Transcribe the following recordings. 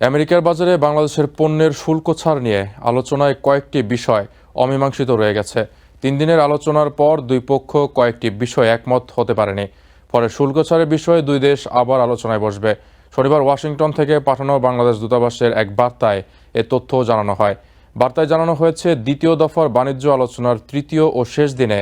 আমেরিকার বাজারে বাংলাদেশের পণ্যের শুল্ক ছাড় নিয়ে আলোচনায় কয়েকটি বিষয় অমীমাংসিত রয়ে গেছে। তিন দিনের আলোচনার পর দুই পক্ষ কয়েকটি বিষয় একমত হতে পারেনি। পরে শুল্ক ছাড়ের বিষয়ে দুই দেশ আবার আলোচনায় বসবে। শনিবার ওয়াশিংটন থেকে পাঠানো বাংলাদেশ দূতাবাসের এক বার্তায় এ তথ্য জানানো হয়। বার্তায় জানানো হয়েছে, দ্বিতীয় দফার বাণিজ্য আলোচনার তৃতীয় ও শেষ দিনে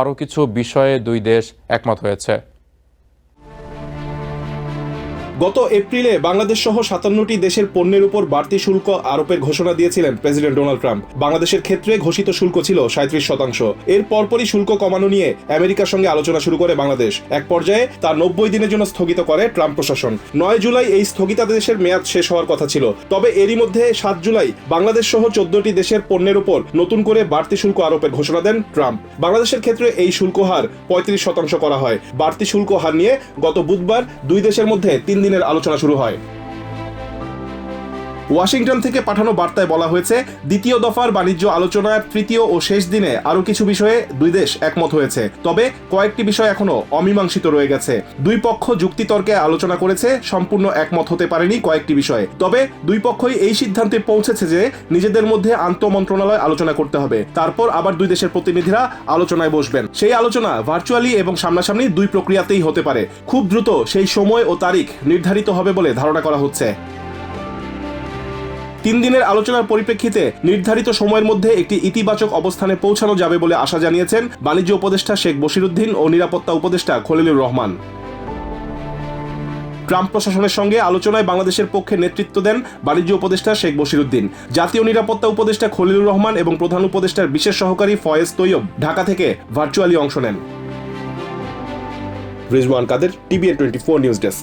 আরও কিছু বিষয়ে দুই দেশ একমত হয়েছে। গত এপ্রিলে বাংলাদেশ সহ সাতান্নটি দেশের পণ্যের উপর বাড়তি শুল্ক আরোপের ঘোষণা দিয়েছিলেন প্রেসিডেন্ট ডোনাল্ড ট্রাম্প। বাংলাদেশের ক্ষেত্রে ঘোষিত শুল্ক ছিল সাঁত্রিশ শতাংশ। এর পরপরই শুল্ক কমানো নিয়ে আমেরিকার সঙ্গে আলোচনা শুরু করে বাংলাদেশ। এক পর্যায়ে তা নব্বই দিনের জন্য স্থগিত করে ট্রাম্প প্রশাসন। নয় জুলাই এই স্থগিতাদেশের মেয়াদ শেষ হওয়ার কথা ছিল। তবে এরই মধ্যে সাত জুলাই বাংলাদেশ সহ চোদ্দটি দেশের পণ্যের উপর নতুন করে বাড়তি শুল্ক আরোপের ঘোষণা দেন ট্রাম্প। বাংলাদেশের ক্ষেত্রে এই শুল্ক হার পঁয়ত্রিশ শতাংশ করা হয়। বাড়তি শুল্ক হার নিয়ে গত বুধবার দুই দেশের মধ্যে তিন দিনের আলোচনা শুরু হয়। ওয়াশিংটন থেকে পাঠানো বার্তায় বলা হয়েছে, দ্বিতীয় দফার বাণিজ্য আলোচনার তৃতীয় ও শেষ দিনে আরও কিছু বিষয়ে দুই দেশ একমত হয়েছে। তবে কয়েকটি বিষয় এখনও অমীমাংসিত রয়ে গেছে। দুই পক্ষ যুক্তিতর্কে আলোচনা করেছে, সম্পূর্ণ একমত হতে পারেনি কয়েকটি বিষয়ে। তবে দুই পক্ষই এই সিদ্ধান্তে পৌঁছেছে যে নিজেদের মধ্যে আন্তঃ মন্ত্রণালয় আলোচনা করতে হবে। তারপর আবার দুই দেশের প্রতিনিধিরা আলোচনায় বসবেন। সেই আলোচনা ভার্চুয়ালি এবং সামনাসামনি দুই প্রক্রিয়াতেই হতে পারে। খুব দ্রুত সেই সময় ও তারিখ নির্ধারিত হবে বলে ধারণা করা হচ্ছে। তিন দিনের আলোচনার পরিপ্রেক্ষিতে নির্ধারিত সময়ের মধ্যে একটি ইতিবাচক অবস্থানে পৌঁছানো যাবে বলে আশা জানিয়েছেন বাণিজ্য উপদেষ্টা শেখ বশিরুদ্দিন ও নিরাপত্তা উপদেষ্টা খলিলুর রহমান। ট্রাম্প প্রশাসনের সঙ্গে আলোচনায় বাংলাদেশের পক্ষে নেতৃত্ব দেন বাণিজ্য উপদেষ্টা শেখ বশিরুদ্দিন। জাতীয় নিরাপত্তা উপদেষ্টা খলিলুর রহমান এবং প্রধান উপদেষ্টার বিশেষ সহকারী ফয়েজ তৈয়ব ঢাকা থেকে ভার্চুয়ালি অংশ নেন। Rizwan Kader, TVN twenty four news desk.